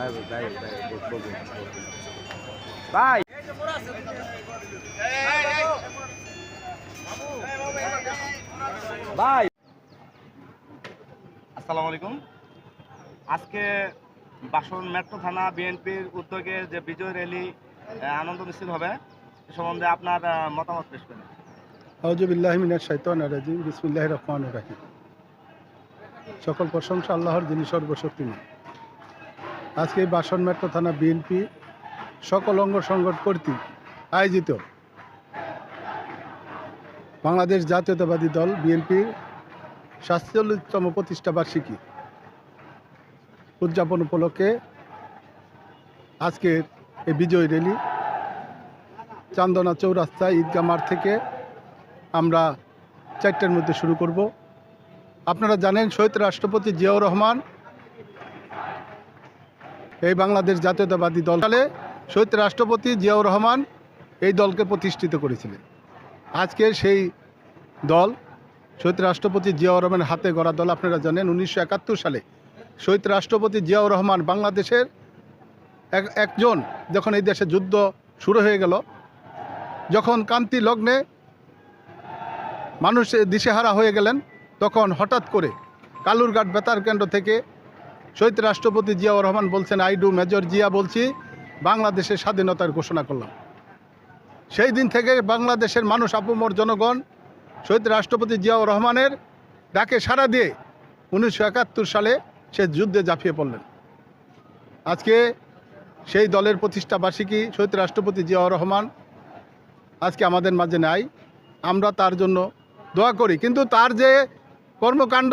ভাই ভাই ভাই ভাই ভাই আসসালামু আলাইকুম। আজকে বাসন মেট্রো থানা বিএনপির উদ্যোগে যে বিজয় র্যালি আনন্দ মিছিল হবে সে সম্বন্ধে আপনার মতামত পেশ করেন। আউজুবিল্লাহ মিনাশ শাইতান রাজিম বিসমিল্লাহ রহমান রাহিম। সকল প্রশংসা আল্লাহর যিনি সর্বশক্তিমান। আজকে বাসন মেট্রো থানা বিএনপি সকল অঙ্গ সংগঠন কর্তৃক আয়োজিত বাংলাদেশ জাতীয়তাবাদী দল বিএনপির সাতচল্লিশতম প্রতিষ্ঠা বার্ষিকী উদযাপন উপলক্ষে আজকের এই বিজয় র্যালি চান্দনা চৌরাস্তা ঈদগাহ মাঠ থেকে আমরা চারটার মধ্যে শুরু করব। আপনারা জানেন শহীদ রাষ্ট্রপতি জিয়াউর রহমান এই বাংলাদেশ জাতীয়তাবাদী দল সালে শহীদ রাষ্ট্রপতি জিয়াউর রহমান এই দলকে প্রতিষ্ঠিত করেছিলেন। আজকে সেই দল শহীদ রাষ্ট্রপতি জিয়াউর রহমানের হাতে গড়া দল, আপনারা জানেন উনিশশো একাত্তর সালে শহীদ রাষ্ট্রপতি জিয়াউর রহমান বাংলাদেশের এক, একজন যখন এই দেশে যুদ্ধ শুরু হয়ে গেল, যখন কান্তি লগ্নে মানুষ দিশেহারা হয়ে গেলেন, তখন হঠাৎ করে কালুরঘাট বেতার কেন্দ্র থেকে শহীদ রাষ্ট্রপতি জিয়াউর রহমান বলছেন আই ডু মেজর জিয়া বলছি, বাংলাদেশের স্বাধীনতার ঘোষণা করলাম। সেই দিন থেকে বাংলাদেশের মানুষ আপামর জনগণ, শহীদ রাষ্ট্রপতি জিয়াউর রহমানের ডাকে সাড়া দিয়ে উনিশশো একাত্তর সালে সে যুদ্ধে ঝাঁপিয়ে পড়লেন। আজকে সেই দলের প্রতিষ্ঠা বার্ষিকী শহীদ রাষ্ট্রপতি জিয়াউর রহমান আজকে আমাদের মাঝে নাই। আমরা তার জন্য দোয়া করি। কিন্তু তার যে কর্মকাণ্ড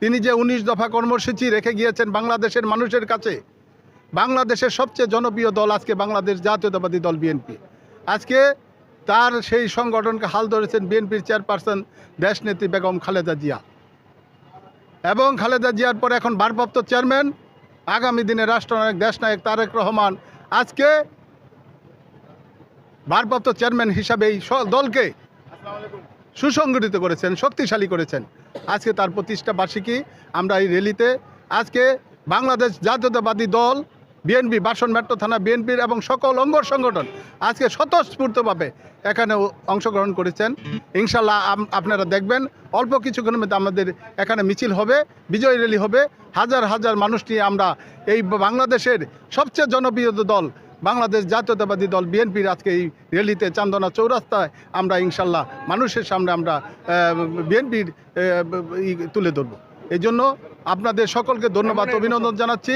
তিনি যে উনিশ দফা কর্মসূচি রেখে গিয়েছেন বাংলাদেশের মানুষের কাছে, বাংলাদেশের সবচেয়ে জনপ্রিয় দল আজকে বাংলাদেশ জাতীয়তাবাদী দল বিএনপি। আজকে তার সেই সংগঠনকে হাল ধরেছেন বিএনপির চেয়ারপারসন দেশনেত্রী বেগম খালেদা জিয়া। এবং খালেদা জিয়ার পর এখন ভারপ্রাপ্ত চেয়ারম্যান, আগামী দিনে রাষ্ট্রনায়ক, দেশনায়ক তারেক রহমান আজকে ভারপ্রাপ্ত চেয়ারম্যান হিসাবে এই স- দলকে সুসংগঠিত করেছেন, শক্তিশালী করেছেন। আজকে তার প্রতিষ্ঠা বার্ষিকী, আমরা এই র্যালিতে আজকে বাংলাদেশ জাতীয়তাবাদী দল, বিএনপি, বাসন মেট্রো থানা, বিএনপির এবং সকল অঙ্গ সংগঠন আজকে স্বতঃস্ফূর্তভাবে এখানে অংশগ্রহণ করেছেন। ইনশাল্লাহ আপনারা দেখবেন, অল্প কিছুক্ষণের মধ্যে আমাদের এখানে মিছিল হবে, বিজয় র্যালি হবে। হাজার হাজার মানুষ নিয়ে আমরা এই বাংলাদেশের সবচেয়ে জনপ্রিয় দল বাংলাদেশ জাতীয়তাবাদী দল বিএনপির আজকে এই র্যালিতে চান্দনা চৌরাস্তায় আমরা ইনশাল্লাহ মানুষের সামনে আমরা বিএনপির তুলে ধরব। এই জন্য আপনাদের সকলকে ধন্যবাদ অভিনন্দন জানাচ্ছি।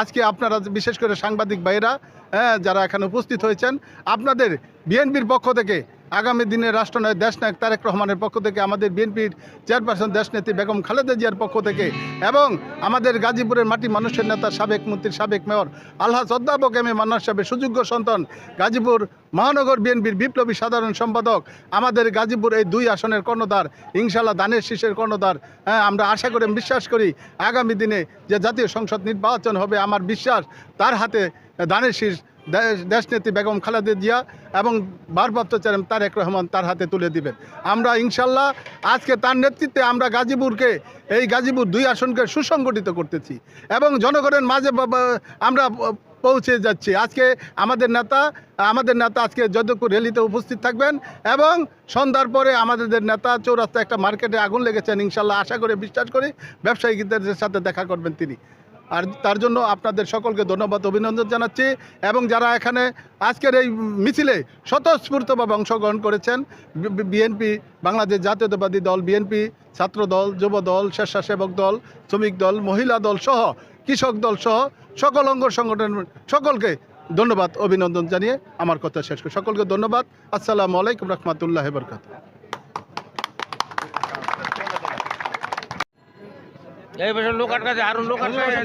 আজকে আপনারা বিশেষ করে সাংবাদিক ভাইয়েরা হ্যাঁ যারা এখানে উপস্থিত হয়েছেন আপনাদের বিএনপির পক্ষ থেকে আগামী দিনে রাষ্ট্রনায়ক দেশনায়ক তারেক রহমানের পক্ষ থেকে আমাদের বিএনপির চেয়ারপারসন দেশনেত্রী বেগম খালেদা জিয়ার পক্ষ থেকে এবং আমাদের গাজীপুরের মাটি মানুষের নেতা সাবেক মন্ত্রীর সাবেক মেয়র আল্লাহ অধ্যাপক এম এ মান্নার সাহেবের সুযোগ্য সন্তান গাজীপুর মহানগর বিএনপির বিপ্লবী সাধারণ সম্পাদক, আমাদের গাজীপুর এই দুই আসনের কর্ণধার ইনশাল্লাহ দানের শীষের কর্ণধার হ্যাঁ আমরা আশা করি বিশ্বাস করি আগামী দিনে যে জাতীয় সংসদ নির্বাচন হবে, আমার বিশ্বাস তার হাতে দানের শীষ দেশনেত্রী বেগম খালেদা জিয়া এবং ভারপ্রাপ্ত চেয়ারম্যান তারেক রহমান তার হাতে তুলে দিবেন। আমরা ইনশাল্লাহ আজকে তার নেতৃত্বে আমরা গাজীপুরকে, এই গাজীপুর দুই আসনকে সুসংগঠিত করতেছি এবং জনগণের মাঝে আমরা পৌঁছে যাচ্ছি। আজকে আমাদের নেতা আমাদের নেতা আজকে যদুপুর র্যালিতে উপস্থিত থাকবেন এবং সন্ধ্যার পরে আমাদের নেতা চৌরাস্তা একটা মার্কেটে আগুন লেগেছেন, ইনশাল্লাহ আশা করে, বিশ্বাস করি, ব্যবসায়ীদের সাথে দেখা করবেন তিনি। আর তার জন্য আপনাদের সকলকে ধন্যবাদ, অভিনন্দন জানাচ্ছি। এবং যারা এখানে আজকের এই মিছিলে স্বতঃস্ফূর্তভাবে অংশগ্রহণ করেছেন বিএনপি, বাংলাদেশ জাতীয়তাবাদী দল, বিএনপি, ছাত্র দল, যুব দল, স্বেচ্ছাসেবক দল, শ্রমিক দল, মহিলা দল সহ, কৃষক দল সহ সকল অঙ্গ সংগঠন, সকলকে ধন্যবাদ, অভিনন্দন জানিয়ে আমার কথা শেষ করি। সকলকে ধন্যবাদ। আসসালামু আলাইকুম রহমতুল্লাহ বরকাত এই বছর লোক আটকাছে আরও লোক আটকাছে